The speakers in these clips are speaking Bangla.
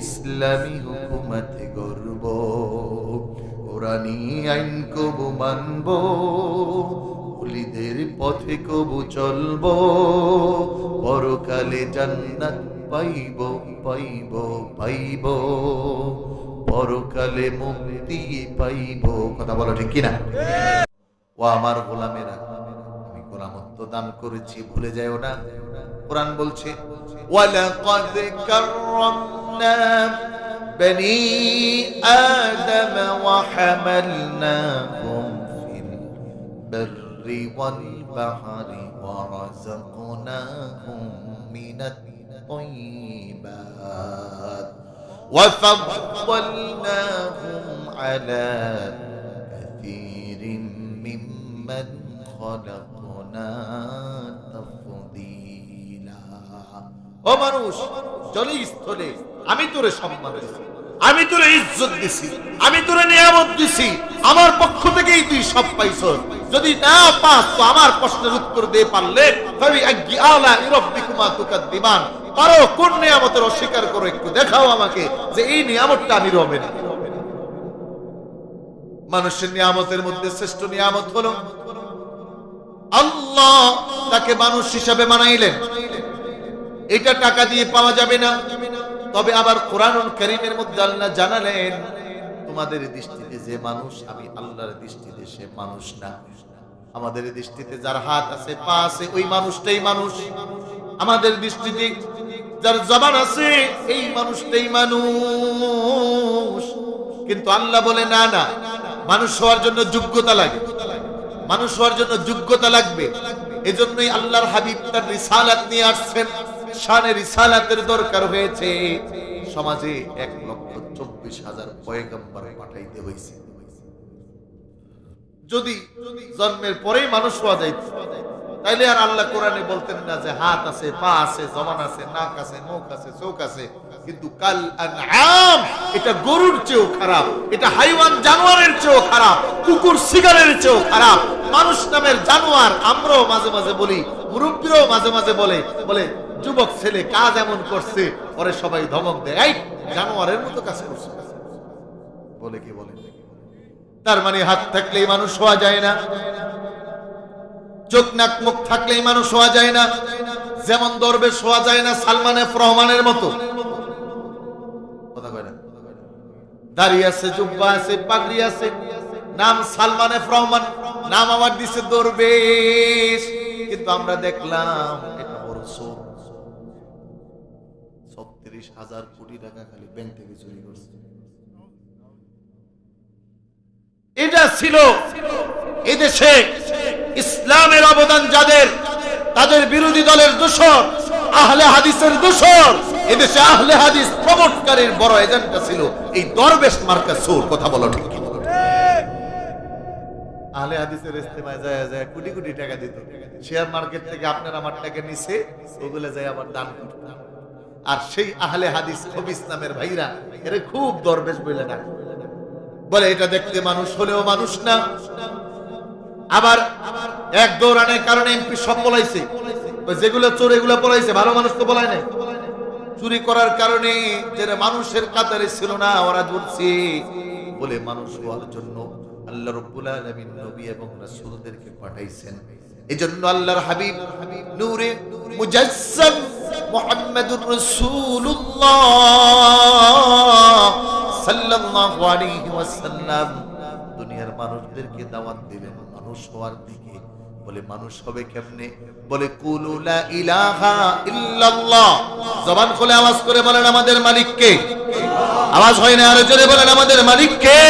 ইসলামী হুকুমতে গর্ব কোরআনি আইন কবু মানব ওলিদের পথে কবু চলব, পরকালে জান্নাত পাইব পাইব পাইব, পরকালে মুক্তি পাইব। কথা বলো ঠিক কিনা? ও আমার গোলামেরা, আমি গোলামত্ব দান করেছি, ভুলে যাও না। কোরআন বলছে, ওয়ালাকাদ কাররামনা বনি আদম ওয়া হামালনাহুম ফিল বাররি ওয়াল বাহরি ওয়া রাযাকনাহুম মিনাত طيبات وفضلناهم على كثير ممن خلقنا تفضيلا ও মানুষ জলে স্থলে আমি তোরে সম্মান আমি তোরে ইজ্জত দিছি। আমি তোরে নিয়ামত দিছি। আমার পক্ষ থেকেই তুই সব পাইছ যদি না পাস, তো আমার প্রশ্নের উত্তর দিয়ে পারলে তুকাদ্দিমান পারো, কোন নিয়ামতের অস্বীকার করো একটু দেখাও আমাকে যে এই নিয়ামতটা আমি রবে না মানুষের নিয়ামতের মধ্যে শ্রেষ্ঠ নিয়ামত হলো আল্লাহ তাকে মানুষ হিসাবে মানাইলেন। এটা টাকা দিয়ে পাওয়া যাবে না। তবে আবার কোরআনুল করিমের মধ্যে আল্লাহ জানালেন, তোমাদের দৃষ্টিতে যে মানুষ, আমি আল্লাহর দৃষ্টিতে সে মানুষ না। আমাদের দৃষ্টিতে যার হাত আছে, পা আছে, ওই মানুষটাই মানুষ। আমাদের দৃষ্টিতে যার জবান আছে, এই মানুষটাই মানুষ। কিন্তু আল্লাহ বলে, না না, মানুষ হওয়ার জন্য যোগ্যতা লাগে। মানুষ হওয়ার জন্য যোগ্যতা লাগবে। এজন্যই আল্লাহর হাবিব তার রিসালাত নিয়ে আসছেন। শানে রিসালাতের দরকার হয়েছে। সমাজে এক লক্ষ চব্বিশ হাজার পয়গম্বর পাঠাইতে হয়েছে যদি জন্মের পরেই মানুষ হওয়া যাইত তাইলে আর আল্লাহ কোরআনে বলতেন না যে হাত আছে, পা আছে, জবান আছে, নাক আছে, মুখ আছে, চোখ আছে। কিন্তু কাল আনআম, এটা গরুর চেয়েও খারাপ, এটা হাইওয়ান জানোয়ারের চেয়েও খারাপ, কুকুর শিকারের চেয়েও খারাপ। মানুষ নামের জানোয়ার আমরাও মাঝে মাঝে বলি, মুরব্বীরাও মাঝে মাঝে বলে বলে যুবক ছেলে, কাজ এমন করছে পরে সবাই ধমক দেয়। এই, জানোয়ারের মতো কাজ করছে। বলে কি বলে? তার মানে হাত থাকলেই মানুষ হওয়া যায় না। চোখ নাক মুখ থাকলেই মানুষ হওয়া যায় না। যেমন দরবেশ হওয়া যায় না সালমান এফ রহমানের মতো। কথা না? দাড়ি আছে, জুব্বা আছে, পাগড়ি আছে। নাম সালমান এফ রহমান, নাম আমার দিছে দরবেশ। কিন্তু আমরা দেখলাম, এটা বড় চোর। ছত্রিশ হাজার কোটি টাকা খালি ব্যাংক থেকে চুরি করছে। এটা ছিল এদেশে ইসলামের অবদান যাদের, তাদের বিরোধী দলের দোষর, আহলে হাদিসের দোষর। এদেশে আহলে হাদিস প্রমোটকারীর বড় এজেন্টটা ছিল এই দরবেশ মার্কা সোর কথা বলো ঠিক আহলে হাদিসের ইস্তেমায় যায় যায় কোটি কোটি টাকা দিত। শেয়ার মার্কেট থেকে আপনার আমার টাকা নিছে, ওগুলো যায় আবার দান করত। আর সেই আহলে হাদিস খবিস নামের ভাইরা, এর খুব দরবেশ বলে না। বলে, এটা দেখতে মানুষ হলেও মানুষ না। আবার এক দৌড়ানের কারণে এমপি সব পলাইছে। যেগুলো চোর, এগুলো পলাইছে, ভালো মানুষ তো পলায় নাই। চুরি করার কারণে যারা মানুষের কাতারে ছিল না, ওরা ধরছে বলে মানুষ হওয়ার জন্য আল্লাহ রব্বুল আলামিন নবী এবং রাসূলদেরকে পাঠাইছেন। এজন্য আল্লাহর হাবিব নূরে মুজাসসাম মুহাম্মাদুর রাসূলুল্লাহ সাল্লাল্লাহু আলাইহি ওয়াসাল্লাম। দুনিয়ার মানুষদেরকে দাওয়াত দিলেন মানুষ হওয়ার দিকে। বলে মানুষ হবে কেমনে? বলে, কুলু লা ইলাহা ইল্লাল্লাহ। জবান খুলে আওয়াজ করে বলেন আমাদের মালিক কে আওয়াজ হয় না, আরও জোরে বলেন আমাদের মালিক কে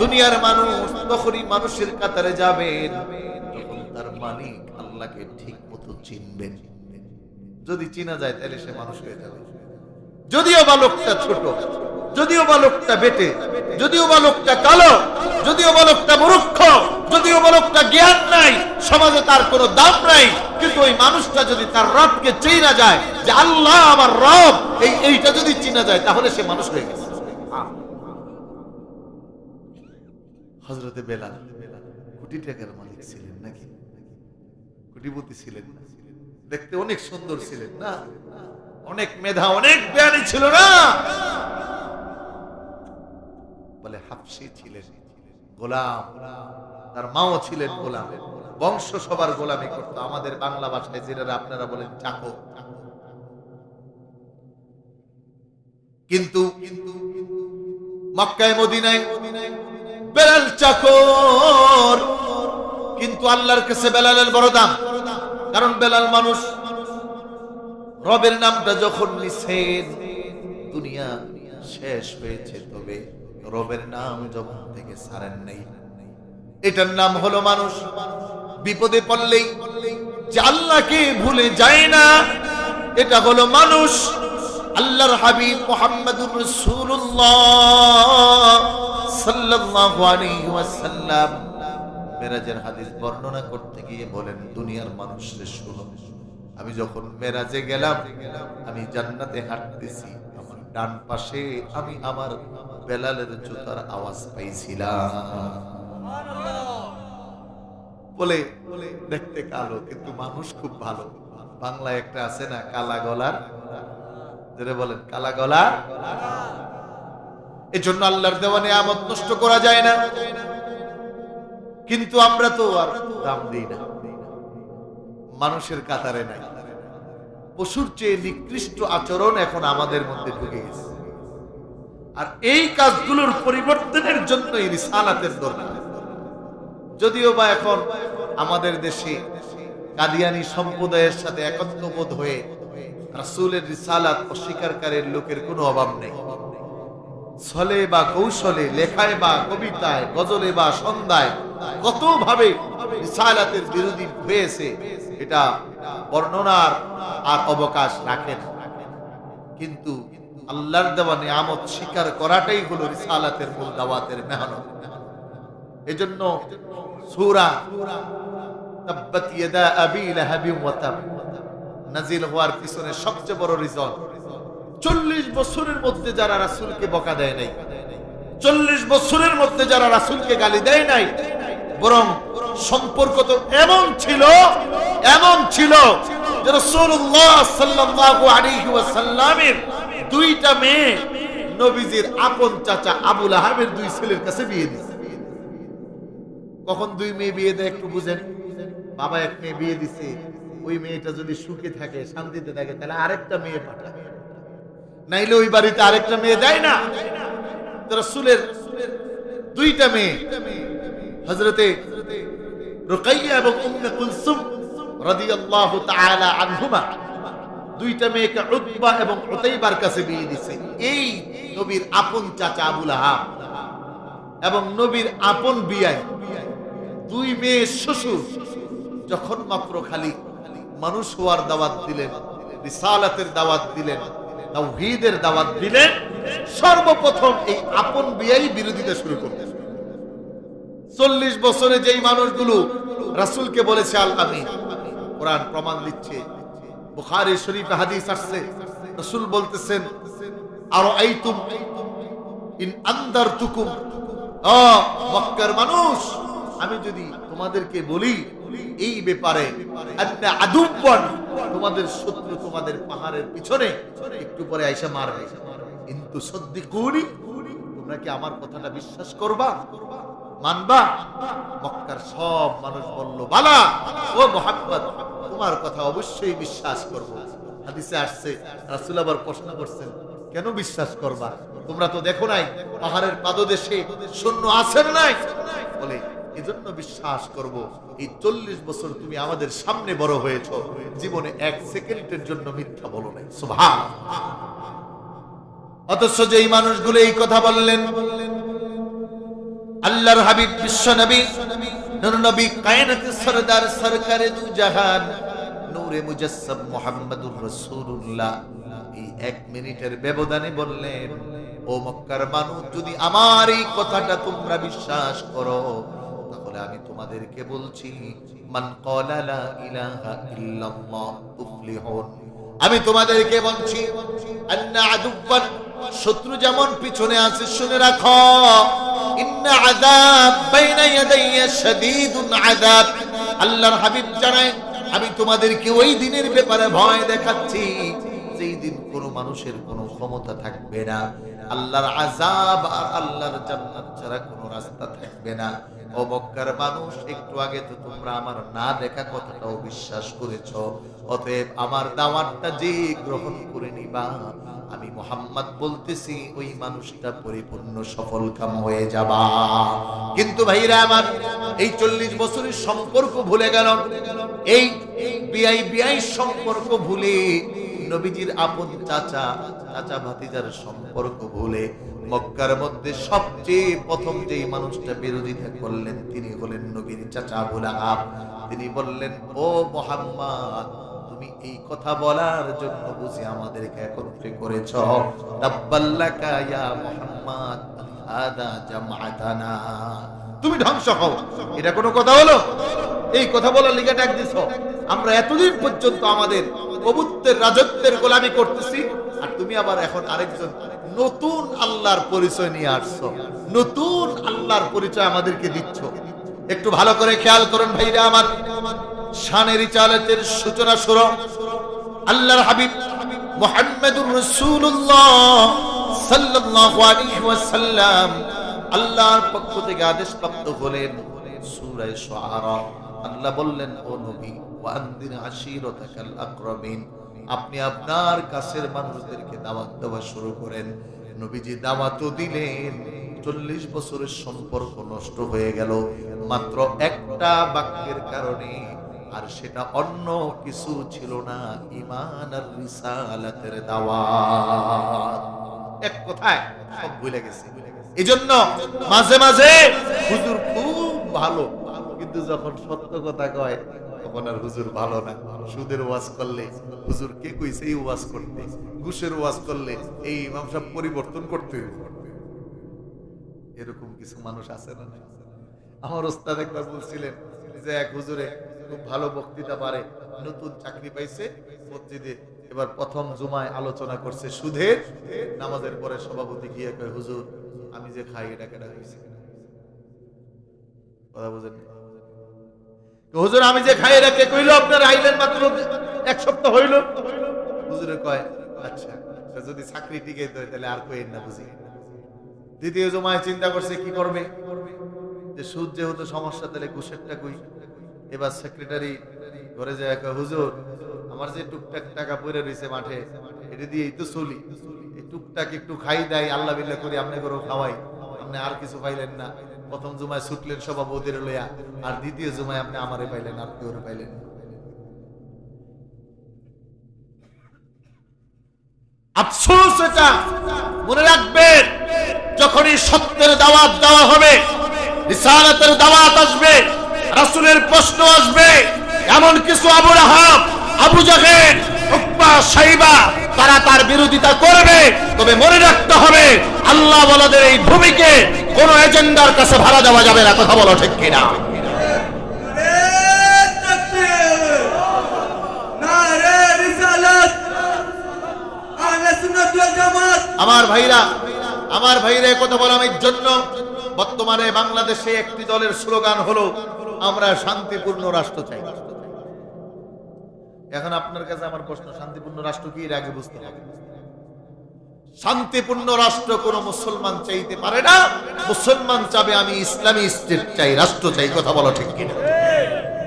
দুনিয়ার মানুষ তখনই মানুষের কাতারে যাবেন। মালিক আল্লাহকে ঠিক মতো চিনবেন। যদি চিনা যায়, তাহলে সে মানুষ হয়ে যাবে। যদিও বা লোকটা ছোট, যদিও বা লোকটা বেটে, যদিও বা লোকটা কালো, যদিও বা লোকটা মূর্খ, যদিও বা লোকটা জ্ঞান নাই, সমাজে তার কোনো দাম নাই, কিন্তু ওই মানুষটা যদি তার রবকে চিনা যায় যে আল্লাহ আমার রব, এই এইটা যদি চিনা যায়, তাহলে সে মানুষ হয়ে গেছে। হজরতে বেলাল, কোটি টাকার মালিক ছিলেন। কোটিপতি ছিলেন না। দেখতে অনেক সুন্দর ছিলেন না? অনেক মেধা, অনেক জ্ঞানী ছিল না? বলে হাফসি ছিলেন, গোলাম। তার মাও ছিলেন গোলাম। বংশ সবার গোলামি করতো। আমাদের বাংলা ভাষায় যেটা আপনারা বলেন চাকো। কিন্তু মক্কায়, মদিনায় বেলাল চাকর। কিন্তু আল্লাহর কাছে বেলালের বড় দাম। কারণ বেলাল মানুষ, রবের নামটা যখন নিছেন, দুনিয়া শেষ হয়েছে তবে রবের নাম জবান থেকে সারেন নেই। এটার নাম হলো মানুষ, বিপদে পড়লেই আল্লাহকে ভুলে যায় না, এটা হলো মানুষ। আল্লাহর হাবিব মোহাম্মদুর রাসূলুল্লাহ সাল্লাল্লাহু আলাইহি ওয়াসাল্লাম মেরাজের হাদিস বর্ণনা করতে গিয়ে বলেন, দুনিয়ার মানুষদের শুনো আমি যখন মেরাজে গেলাম, আমি জান্নাতে হাঁটতেছি। আমার ডান পাশে আমি আমার বেলালের জুতার আওয়াজ পাইছিলাম। বলে দেখতে কালো, কিন্তু মানুষ খুব ভালো। বাংলায় একটা আছে না, কালা গলার। যেটা বলেন, কালা গলা এজন্য আল্লাহর দেওয়া নিয়ামত নষ্ট করা যায় না। কিন্তু আমরা তো আর দাম দিই না। মানুষের কাতারে নাই। পশুর চেয়ে নিকৃষ্ট আচরণ এখন আমাদের মধ্যে ঢুকে গেছে। আর এই কাজগুলোর পরিবর্তনের জন্যই রিসালাতের দরকার। যদিও বা এখন আমাদের দেশে কাদিয়ানি সম্প্রদায়ের সাথে একত্রবোধ হয়ে রাসূলের রিসালাত অস্বীকারকারীর লোকের কোনো অভাব নেই। ছলে বা কৌশলে, লেখায় বা কবিতায়, গজলে বা সন্ধ্যায় কত ভাবে রিসালাতের বিরোধী হয়েছে, এটা বর্ণনার আর অবকাশ রাখে না। কিন্তু আল্লাহর দেওয়া নিয়ামত স্বীকার করাটাই হলো রিসালাতের মূল দাওয়াতের মেহনত। এজন্য সূরা তাব্বাত ইয়াদা আবি লাহাবিন ওয়া তাব। নাজিল হওয়ার পিছনে সবচেয়ে বড় রিজন বছরের মধ্যে যারা রাসূলকে বকা দেয় নাই, চল্লিশ বছরের মধ্যে যারা রাসূলকে গালি দেয় নাই, বরং সম্পর্ক তো এমন ছিল এমন ছিল দুইটা মেয়ে নবীজির আপন চাচা আবুল আহাবের দুই ছেলের কাছে বিয়ে দিয়েছে কখন দুই মেয়ে বিয়ে দেয় একটু বুঝেন। বাবা এক মেয়ে বিয়ে দিছে, ওই মেয়েটা যদি সুখে থাকে, শান্তিতে থাকে, তাহলে আরেকটা মেয়ে পাঠায় নাইলে ওই বাড়িতে আরেকটা মেয়ে দেয় না। রাসূলের দুইটা মেয়ে হজরতে রুকাইয়া এবং উম্মে কুলসুম রাদিয়াল্লাহু তাআলা আনহুমা, দুইটা মেয়েকে উতবা এবং উতাইবার কাছে বিয়ে দিছে। এই নবীর আপন চাচা আবুল আহাব এবং নবীর আপন বিয়াই। দুই মেয়ে শ্বশুর যখন মাত্র খালি মানুষ হওয়ার দাওয়াত দিলেন, রিসালাতের দাওয়াত দিলেন তাওহীদের দাওয়াত দিলেন সর্বপ্রথম এই আপন বিয়াই বিরোধিতা শুরু করলেন চল্লিশ বছরে যেই মানুষগুলো রাসূলকে বলেছে, আল আমিন। কোরআন প্রমাণ দিচ্ছে। বুখারী শরীফে হাদিস আসছে, রাসূল বলতেছেন আর আইতুম ইন আন্দারতুকুম। ও মক্কার মানুষ, আমি যদি তোমাদেরকে বলি এই ব্যাপারে তোমাদের শত্রু তোমাদের পাহাড়ের পিছনে একটু পরে আইসা মারবে। কিন্তু সদ্দিকুনি, তোমরা কি আমার কথাটা বিশ্বাস করবা? মানবা? মক্কার সব মানুষ বলল, বালা, ও মোহাম্মদ, তোমার কথা অবশ্যই বিশ্বাস করব। হাদিসে আসছে, রাসূল আবার প্রশ্ন করছেন, কেন বিশ্বাস করবা? তোমরা তো দেখো নাই, পাহাড়ের পাদদেশে শূন্য আছেন নাই? বলে এজন্য বিশ্বাস করব, এই চল্লিশ বছর তুমি আমাদের সামনে বড় হয়েছ। জীবনে এক সেকেন্ডের জন্য মিথ্যা বলো নাই। সুবহান অথচ যে এই মানুষগুলো এই কথা বললেন, আল্লাহর হাবিব বিশ্ব নবী নবী সরদার সরকারে দু জাহান, নূরে মুহাম্মাদুর রাসূলুল্লাহ। এই এক মিনিটের ব্যবধানে বললেন, ও মক্কার মানুষ, যদি আমার এই কথাটা তোমরা বিশ্বাস করো তাহলে আমি তোমাদেরকে বলছি, মান ক্বালা লা ইলাহা ইল্লাল্লাহ, তুফলিহুন। আমি তোমাদেরকে বলছি, আন্না আদুব্বান শত্রু যেমন পিছনে আছে শুনে রাখো। ইন্না আযাব বাইনা ইয়াদাইয়া শাদীদুন আযাব। আল্লাহর হাবিব জানায়, আমি তোমাদেরকে ওই দিনের ব্যাপারে ভয় দেখাচ্ছি, যেই দিন কোনো মানুষের কোনো ক্ষমতা থাকবে না। আল্লাহর আজাব আর আল্লাহর জান্নাত ছাড়া কোনো রাস্তা থাকবে না। ও মক্কার মানুষ, একটু আগে তো তোমরা আমার না দেখা কথাটাও বিশ্বাস করেছ। অতএব আমার দাওয়াতটা যে গ্রহণ করে নিবা। আমি মোহাম্মদ বলতেছি, ওই মানুষটা পরিপূর্ণ সফল কাম হয়ে যাবা। কিন্তু ভাইরা আমার, এই চল্লিশ বছরের সম্পর্ক ভুলে গেল। এই বিআই বিআই সম্পর্ক ভুলে, নবীজির আপন চাচা চাচা ভাতিজার সম্পর্ক ভুলে মক্কার মধ্যে সবচেয়ে প্রথম যেই মানুষটা বিরোধিতা করলেন, তিনি হলেন নবীর চাচা আবুল আহাব। তিনি বললেন, ও মোহাম্মদ, তুমি এই কথা বলার জন্য আমাদেরকে একত্রে করেছ। ইয়া জামাতানা। তুমি ধ্বংস হও। এটা কোনো কথা হলো? এই কথা বলার লিগে ডাক দিছ আমরা এতদিন পর্যন্ত আমাদের প্রভুত্বের রাজত্বের গোলামি করতেছি, আর তুমি আবার এখন আরেকজন নতুন আল্লাহর পরিচয় নিয়ে আসছো। নতুন আল্লাহর পরিচয় আমাদেরকে দিচ্ছ। একটু ভালো করে খেয়াল করুন ভাইরা আমার। শানের ইচালতের সূচনা শুরু। আল্লাহর হাবিব মুহাম্মদুর রাসূলুল্লাহ সাল্লাল্লাহু আলাইহি ওয়াসাল্লাম আল্লাহর পক্ষ থেকে আদেশ প্রাপ্ত হলেন সূরা শুআরা। আল্লাহ বললেন, ও নবী ওয়ান্দির আশিরতাকাল আকরামিন। আপনি আপনার কাছের মানুষদেরকে দাওয়াত দেওয়া শুরু করেন। নবীজি দাওয়াতও দিলেন, চল্লিশ বছরের সম্পর্ক নষ্ট হয়ে গেল। মাত্র একটা বাক্যের কারণে আর সেটা অন্য কিছু ছিল না ইমান আর রিসালাতের দাওয়াত। এক কথায় সব ভুলে গেছে। এই জন্য মাঝে মাঝে হুজুর খুব ভালো, কিন্তু যখন সত্য কথা কয় আর হুজুর ভালো না। সুদের ওয়াজ করলে, হুজুর কে কইছে এই ওয়াজ করতে? ঘুষের ওয়াজ করলে এই ইমাম সাহেব পরিবর্তন করতে এরকম কিছু মানুষ আছে না আমার ওস্তাদ একবার বলছিলেন যে, এক হুজুরে খুব ভালো বক্তৃতা পারে, নতুন চাকরি পাইছে, মসজিদে এবার প্রথম জুমায় আলোচনা করছে সুদের, নামাজের পরে সভাপতি গিয়ে কয়, হুজুর, আমি যে খাই, এটা কেটা হয়েছে কথা বুঝেন হুজুর, আমি যে খাই কে কইলো, আপনার আইলেন মাত্র এক সপ্তাহ হইল। হুজুরে কয় আচ্ছা যদি চাকরি টিকে তো তাহলে আর কইেন না বুঝি। দ্বিতীয় জমায় চিন্তা করছে, কি করবে? যে সুদ যেহেতু সমস্যা, তাহলে ঘুষেরটা কই? এবার সেক্রেটারি ঘরে যায় হুজুর, আমার যে টুকটাক টাকা পড়ে রয়েছে মাঠে, এটা দিয়েই তো চলি। এই টুকটাক একটু খাই দেয়, আল্লাহ বিল্লাহ করি, আপনি করে খাওয়াই, আপনি আর কিছু পাইলেন না। প্রথম জুমায় ছুটলেন সভাপতির লইয়া, আর দ্বিতীয় জুমায় আপনি আমারে পাইলেন আর কেউ পাইলেন। আফসোস এটা, মনে রাখবেন, যখনই সত্যের দাওয়াত দেওয়া হবে, রিসালাতের দাওয়াত আসবে, রাসূলের প্রশ্ন আসবে, এমন কিছু আবু রাহাব আবু উকবা সাইবা, তারা তার বিরোধিতা করবে, তবে মনে রাখতে হবে, আল্লাহ বলাদের এই ভূমিকে কোন এজেন্ডার কাছে ভাড়া দেওয়া যাবে না, কথা বলো ঠিক কিনা? আমার ভাইরা আমার ভাইরা কথা বলার জন্য বর্তমানে বাংলাদেশে একটি দলের স্লোগান হলো, আমরা শান্তিপূর্ণ রাষ্ট্র চাই। এখন আপনার কাছে আমার প্রশ্ন, শান্তিপূর্ণ রাষ্ট্র কি? এর আগে বুঝতে হবে। শান্তিপূর্ণ রাষ্ট্র কোন মুসলমান চাইতে পারে না। মুসলমান চাবে আমি ইসলামী স্টেট চাই, রাষ্ট্র চাই, কথা বলা ঠিক কিনা?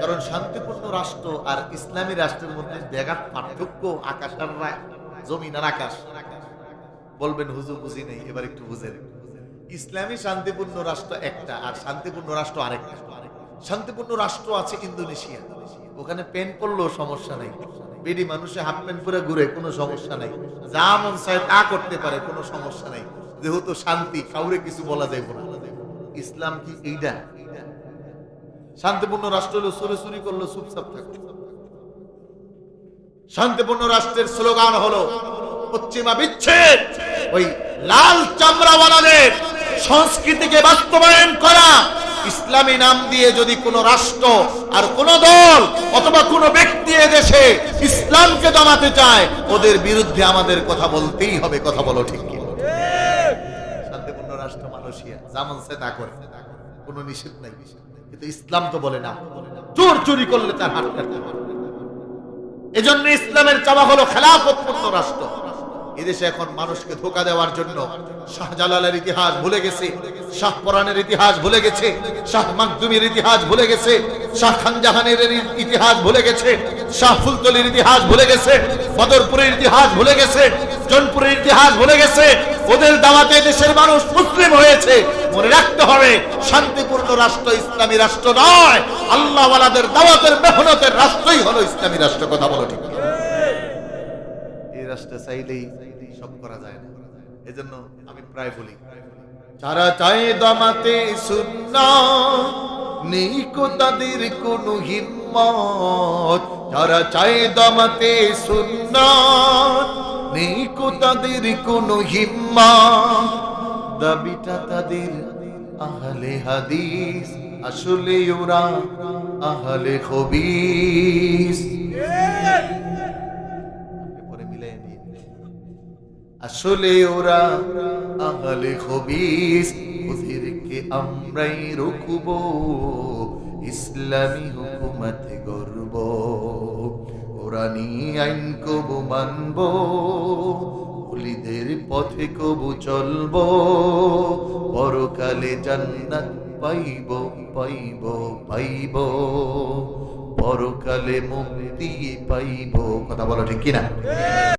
কারণ শান্তিপূর্ণ রাষ্ট্র আর ইসলামী রাষ্ট্রের মধ্যে ব্যাঘাত পার্থক্য, আকাশ আর জমিন আর আকাশ। বলবেন, হুজুর, বুঝি নেই। এবার একটু বুঝেন। ইসলামী শান্তিপূর্ণ রাষ্ট্র একটা আর শান্তিপূর্ণ রাষ্ট্র আরেকটা। শান্তিপূর্ণ রাষ্ট্র আছে ইন্দোনেশিয়া। ওখানে পেন পরলেও সমস্যা নাই। বেডি মানুষে হাফ প্যান্ট পরে ঘুরে, কোনো সমস্যা নাই। যা মন চায় তা করতে পারে, কোনো সমস্যা নাই। যেহেতু শান্তি, কাউরে কিছু বলা যাইব না। ইসলাম কি এইটা শান্তিপূর্ণ রাষ্ট্র হলো চুরি চুরি করল চুপচাপ থাকো। শান্তিপূর্ণ রাষ্ট্রের স্লোগান হলো, পশ্চিমা বিচ্ছেদ। ওই লাল চামড়াওয়ালাদের সংস্কৃতিকে বাস্তবায়ন করা ইসলামী নাম দিয়ে যদি কোন রাষ্ট্র আর কোন দল অথবা কোন ব্যক্তি দেশে ইসলামকে দমাতে চায়, ওদের বিরুদ্ধে আমাদের কথা বলতেই হবে, কথা বলো ঠিক শান্তিপূর্ণ রাষ্ট্র যেমন সে তা করে। নিষেধ নাই। কিন্তু ইসলাম তো বলে না। চোর চুরি করলে তার হাত এজন্য ইসলামের চাওয়া হলো খেলাফতপূর্ণ রাষ্ট্র। এদেশে এখন মানুষকে ধোকা দেওয়ার জন্য শাহজালালের ইতিহাস ভুলে গেছে, শাহ পরানের ইতিহাস ভুলে গেছে, শাহ মাকদুমের ইতিহাস ভুলে গেছে, শাহ খানজাহানের ইতিহাস ভুলে গেছে, শাহ ফুলতলির ইতিহাস ভুলে গেছে বদরপুরের ইতিহাস ভুলে গেছে, জনপুরের ইতিহাস ভুলে গেছে, ওদের দাওয়াতে দেশের মানুষ মুসলিম হয়েছে। মনে রাখতে হবে, শান্তিপূর্ণ রাষ্ট্র ইসলামী রাষ্ট্র নয়, আল্লাহওয়ালাদের দাওয়াতের মেহনতের রাষ্ট্রই হলো ইসলামী রাষ্ট্র, কথা বলো ঠিক। রাষ্ট্রে চাইলেই সব করা যায় না। এজন্য আমি প্রায় বলি, যারা চাই দমাতে সুন্না নেই কো তাদের কোনো হিম্মত। যারা চায় দমাতে সুন্না নেই কো তাদের কোনো হিম্মত। দাবিটা তাদের আহলে হাদিস, আসলে ওরা আহলে খবিস। আসলে ওরা আহলে খবিস, ওদেরকে আমরাই রুখব, ইসলামী হুকুমতে গর্ব কোরআনি আইন কবু মানব ওলিদের পথে কবু চলব, পরকালে জান্নাত পাইব পাইব পাইব, পরকালে মুক্তি পাইব। কথা বলো ঠিক কিনা?